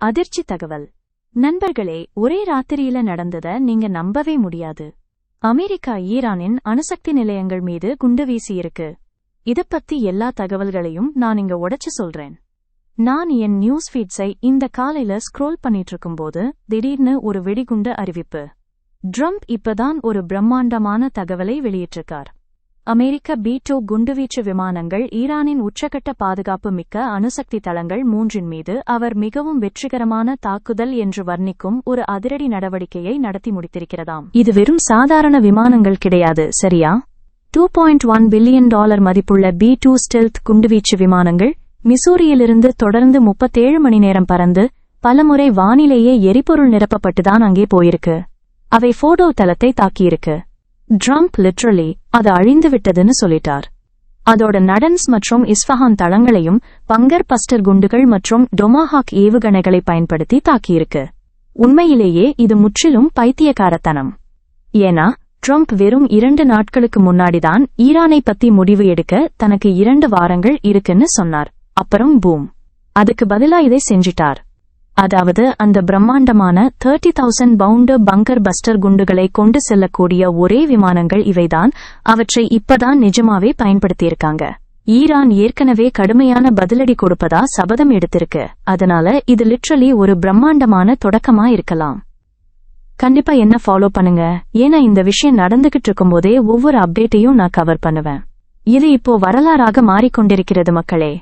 அதிர்ச்சி தகவல். நண்பர்களே ஒரே ராத்திரியில நடந்தத நீங்க நம்பவே முடியாது. அமெரிக்கா ஈரானின் அணுசக்தி நிலையங்கள் மீது குண்டு வீசியிருக்கு. இத பத்தி எல்லா தகவல்களையும் நான் இங்க உடைச்சு சொல்றேன். நான் என் நியூஸ் ஃபீட்ஸை இந்த காலையில ஸ்க்ரோல் பண்ணிட்டு இருக்கும்போது திடீர்னு ஒரு வெடிகுண்டு அறிவிப்பு. ட்ரம்ப் இப்பதான் ஒரு பிரம்மாண்டமான தகவலை வெளியிட்டிருக்கார். அமெரிக்க பி டூ குண்டுவீச்சு விமானங்கள் ஈரானின் உச்சகட்ட பாதுகாப்பு மிக்க அணுசக்தி தளங்கள் மூன்றின் மீது அவர் மிகவும் வெற்றிகரமான தாக்குதல் என்று வர்ணிக்கும் ஒரு அதிரடி நடவடிக்கையை நடத்தி முடித்திருக்கிறதாம். இது வெறும் சாதாரண விமானங்கள் கிடையாது சரியா? Two point one billion dollar மதிப்புள்ள பி டூ ஸ்டெல்த் குண்டுவீச்சு விமானங்கள் மிசூரியிலிருந்து தொடர்ந்து முப்பத்தேழு மணி நேரம் பறந்து பலமுறை வானிலேயே எரிபொருள் நிரப்பப்பட்டுதான் அங்கே போயிருக்கு. அவை போடோ தளத்தை தாக்கியிருக்கு. ட்ரம்ப் லிட்ரலி அது அழிந்து விட்டதுன்னு சொல்லிட்டார். அதோட நடன்ஸ் மற்றும் இஸ்ஃபஹான் தளங்களையும் பங்கர் பஸ்டர் குண்டுகள் மற்றும் டொமாஹாக் ஏவுகணைகளை பயன்படுத்தி தாக்கியிருக்கு. உண்மையிலேயே இது முற்றிலும் பைத்தியக்காரத்தனம். ஏன்னா ட்ரம்ப் வெறும் இரண்டு நாட்களுக்கு முன்னாடிதான் ஈரானை பத்தி முடிவு எடுக்க தனக்கு இரண்டு வாரங்கள் இருக்குன்னு சொன்னார். அப்புறம் பூம். அதுக்கு பதிலா இதை செஞ்சிட்டார். அதாவது அந்த பிரம்மாண்டமான thirty thousand pound bunker buster குண்டுகளை கொண்டு செல்லக்கூடிய ஒரே விமானங்கள் இவைதான். அவற்றை இப்பதான் நிஜமாவே பயன்படுத்தியிருக்காங்க. ஈரான் ஏற்கனவே கடுமையான பதிலடி கொடுப்பதா சபதம் எடுத்திருக்கு. அதனால இது லிட்ரலி ஒரு பிரம்மாண்டமான தொடக்கமா இருக்கலாம். கண்டிப்பா என்ன ஃபாலோ பண்ணுங்க? ஏன்னா இந்த விஷயம் நடந்துகிட்டு இருக்கும்போதே ஒவ்வொரு அப்டேட்டையும் நான் கவர் பண்ணுவேன். இது இப்போ வரலாறாக மாறிக்கொண்டிருக்கிறது மக்களே.